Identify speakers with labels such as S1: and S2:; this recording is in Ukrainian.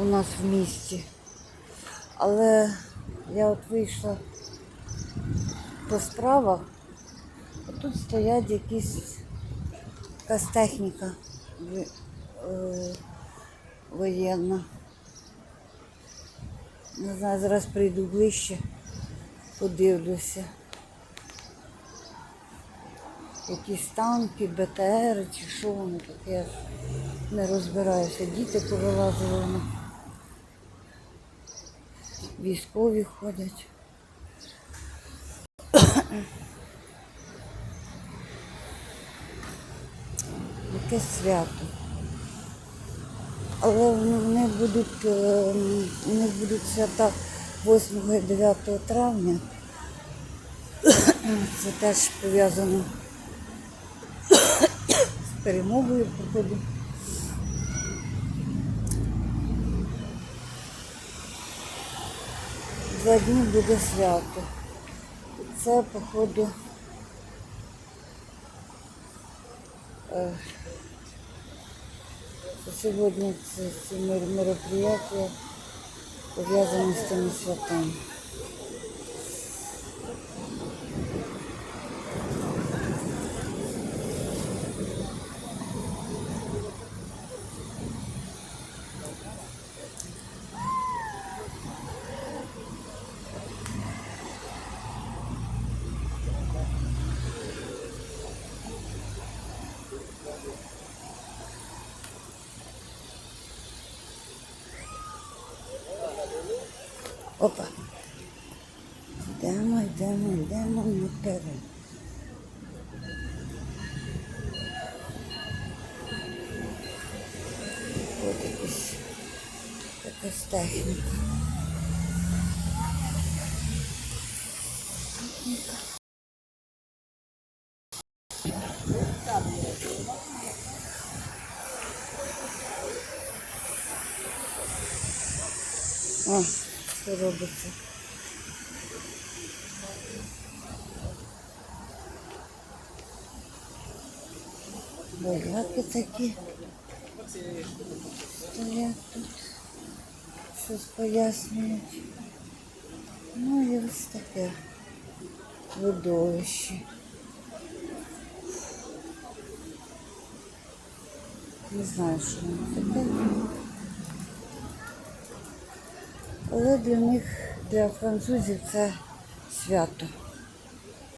S1: у нас в місті. Але я от вийшла по справах, тут стоять якісь якась техніка е, воєнна. Не знаю, зараз прийду ближче, подивлюся. Якісь танки, БТР чи що воно таке. Не розбираюся. Діти повилазили. Вони. Військові ходять. Яке свято. Але вони будуть, е, у них будуть свята 8 і 9 травня. Це теж пов'язано з перемогою походу. Два дні буде свято. Це, походу, е, сьогодні це, мероприятие пов'язане з цими святами. Опа. Йдемо, йдемо, йдемо наперед. Ось якась якась техніка. О, що робиться. Вояки такі стоять тут, щось пояснюють. Ну і ось таке видовище. Не знаю, що воно таке. Але для них, для французів це свято.